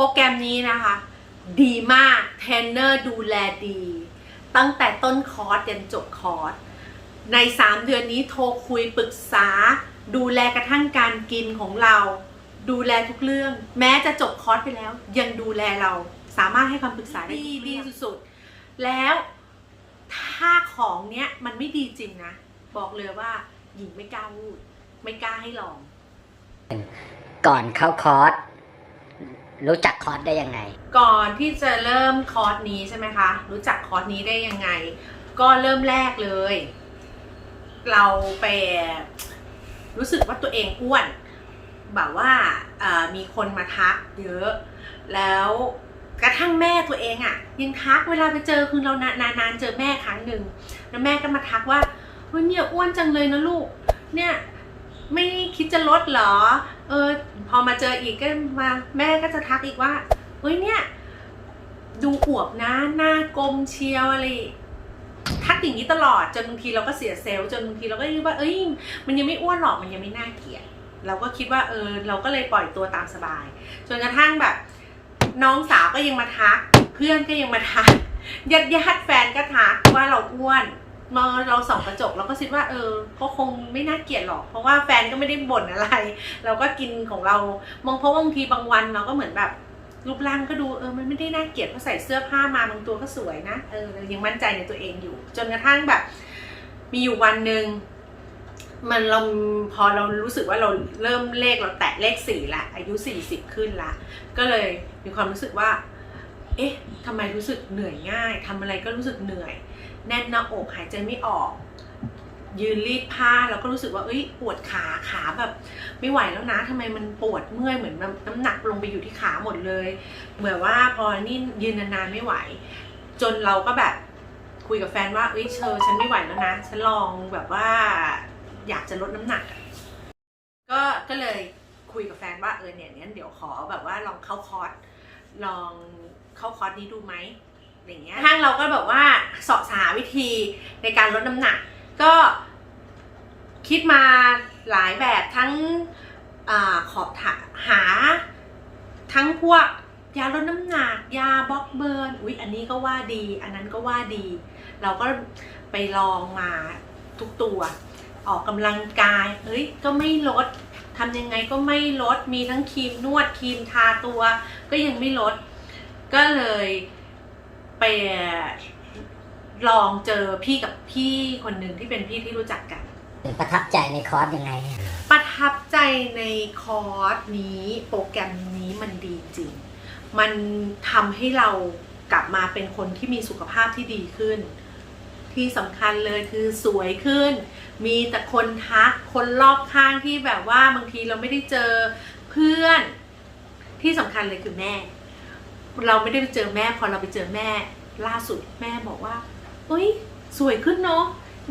โปรแกรมนี้นะคะ ดีมากเทรนเนอร์ดูแลดี ตั้งแต่ต้นคอร์สยันจบคอร์สใน 3 เดือนนี้โทรคุยปรึกษา ดูแลกระทั่งการกินของเรา ดูแลทุกเรื่อง แม้จะจบคอร์สไปแล้ว ยังดูแลเราสามารถให้คำปรึกษาได้ดีดีสุดๆ แล้วถ้าของเนี้ยมันไม่ดีจริงนะ บอกเลยว่าหญิงไม่กล้าพูด ไม่กล้าให้ลอง ก่อนเข้าคอร์ส รู้จักคอร์สได้ยังไง ก่อนที่จะเริ่มคอร์สนี้ใช่ไหมคะ รู้จักคอร์สนี้ได้ยังไง ก็เริ่มแรกเลย เราไปรู้สึกว่าตัวเองอ้วน แบบว่ามีคนมาทักเยอะ แล้วกระทั่งแม่ตัวเองอะ่ะ ยังทักเวลาไปเจอคือเรานานานๆเจอแม่ครั้งหนึ่งแล้วแม่ก็มาทักว่าเฮ้ยเนี่ยอ้วนจังเลยนะลูก เนี่ย ไม่คิดจะลดหรอ เออ พอมาเจออีกก็มาแม่ก็จะทักอีกว่า เฮ้ยเนี่ย ดูอวบนะ หน้ากลมเชียวอะไรทักอย่างนี้ตลอดจนบางทีเราก็เสียเซลล์จนบางทีเราก็คิดว่า เอ้ย มันยังไม่อ้วนหรอกมันยังไม่น่าเกลียดเราก็คิดว่าเออ เราก็เลยปล่อยตัวตามสบาย จนกระทั่งแบบ น้องสาวก็ยังมาทัก เพื่อนก็ยังมาทักญาติญาติแฟนก็ทักว่าเราอ้วน มาเราส่องกระจกเราก็คิดว่าเออก็คงไม่น่าเกลียดหรอก เพราะว่าแฟนก็ไม่ได้บ่นอะไร เราก็กินของเรามองเพราะบางทีบางวันเราก็เหมือนแบบรูปร่างก็ดูเออมันไม่ได้น่าเกลียดเพราะใส่เสื้อผ้ามาบางตัวก็สวยนะเออยังมั่นใจในตัวเองอยู่ จนกระทั่งแบบ มีอยู่วันหนึ่งมันเราพอเรารู้สึกว่าเราเริ่มเลขเราแตะเลขสี่ละอายุสี่สิบขึ้นละก็เลยมีความรู้สึกว่า เอ๊ะทำไมรู้สึกเหนื่อยง่ายทำอะไรก็รู้สึกเหนื่อย แน่นหน้าอกหายใจไม่ออก ยืนรีดผ้าเราก็รู้สึกว่าเอ้ยปวดขาขาแบบไม่ไหวแล้วนะทำไมมันปวดเมื่อยเหมือนน้ำน้ำหนักลงไปอยู่ที่ขาหมดเลยเหมือนว่าพอนี่ยืนนานๆไม่ไหว จนเราก็แบบคุยกับแฟนว่าเอ้ยเชอฉันไม่ไหวแล้วนะ ฉันลองแบบว่าอยากจะลดน้ำหนัก ก็ก็เลยคุยกับแฟนว่าเออเนี่ยงั้นเดี๋ยวขอแบบว่าลองเข้าคอร์สลองเข้าคอร์สนี้ดูไหม อย่างเงี้ยทางเราก็แบบว่าสอบหาวิธีในการลดน้ำหนัก ก็คิดมาหลายแบบทั้งอขอบถาหา ทั้งพวกยาลดน้ำหนักยาบล็อกเบิร์นอุ๊ยอันนี้ก็ว่าดี อันนั้นก็ว่าดี เราก็ไปลองมาทุกตัว ออกกำลังกายเฮ้ยก็ไม่ลดทำยังไงก็ไม่ลดมีทั้งครีมนวดครีมทาตัว ก็ยังไม่ลด ก็เลย ไปลองเจอพี่กับพี่คนหนึ่งที่เป็นพี่ที่รู้จักกัน ประทับใจในคอร์สยังไง ประทับใจในคอร์สนี้โปรแกรมนี้มันดีจริง มันทำให้เรากลับมาเป็นคนที่มีสุขภาพที่ดีขึ้น ที่สำคัญเลยคือสวยขึ้น มีแต่คนทักคนรอบข้างที่แบบว่าบางทีเราไม่ได้เจอเพื่อนที่สำคัญเลยคือแม่ เราไม่ได้ไปเจอแม่พอเราไปเจอแม่ ล่าสุดแม่บอกว่าเอ้ย สวยขึ้นเนาะ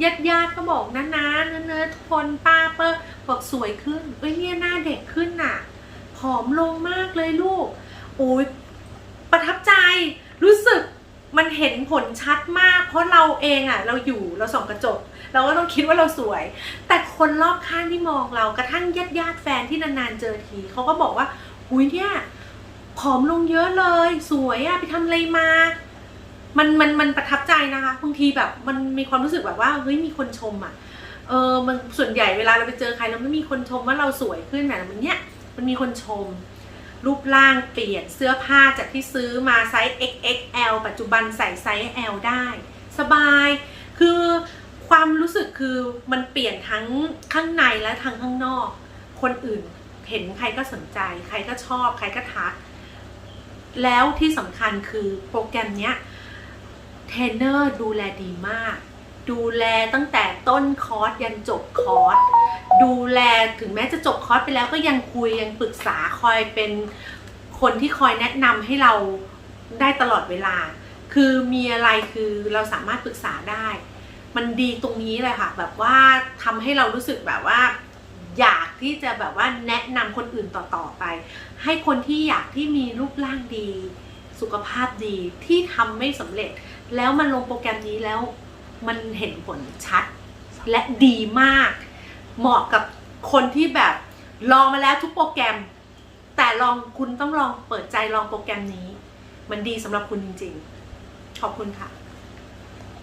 ญาติญาติๆก็บอกนะนะเนอะๆทุกคนป้าเปิ้ลบอกสวยขึ้นเอ้ยเนี่ยหน้าเด็กขึ้นน่ะผอมลงมากเลยลูก โอ้ยประทับใจรู้สึกมันเห็นผลชัดมาก เพราะเราเองอะ่ะ เราอยู่เราส่องกระจก เราก็ต้องคิดว่าเราสวย แต่คนรอบข้างที่มองเรากระทั่งญาติญาติๆแฟนที่นานๆเจอทีเขาก็บอกว่าหุยเนี่ย ผอมลงเยอะเลย สวยอะไปทำอะไรมา มันมันมันประทับใจนะคะบางทีแบบมันมีความรู้สึกแบบว่าเฮ้ยมีคนชมอะเออมันส่วนใหญ่เวลาเราไปเจอใครเราไม่มีคนชมว่าเราสวยขึ้นแต่มันเนี้ยมันมีคนชม รูปร่างเปลี่ยนเสื้อผ้าจากที่ซื้อมาไซส์ XXL ปัจจุบันใส่ไซส์ L ได้ สบาย คือความรู้สึกคือมันเปลี่ยนทั้งข้างในและทั้งข้างนอก คนอื่นเห็นใครก็สนใจ ใครก็ชอบ ใครก็ทัก แล้วที่สำคัญคือโปรแกรมเนี้ยเทรนเนอร์ดูแลดีมาก ดูแลตั้งแต่ต้นคอร์สยันจบคอร์สดูแลถึงแม้จะจบคอร์สไปแล้วก็ยังคุยยังปรึกษาคอยเป็นคนที่คอยแนะนำให้เราได้ตลอดเวลา คือมีอะไรคือเราสามารถปรึกษาได้ มันดีตรงนี้เลยค่ะ แบบว่าทำให้เรารู้สึกแบบว่า อยากที่จะแบบว่าแนะนำคนอื่นต่อๆไป ให้คนที่อยากที่มีรูปร่างดี สุขภาพดีที่ทำไม่สำเร็จ แล้วมันลงโปรแกรมนี้แล้วมันเห็นผลชัดและดีมาก เหมาะกับคนที่แบบลองมาแล้วทุกโปรแกรม แต่ลองคุณต้องลองเปิดใจลองโปรแกรมนี้ มันดีสำหรับคุณจริง ๆ ขอบคุณค่ะ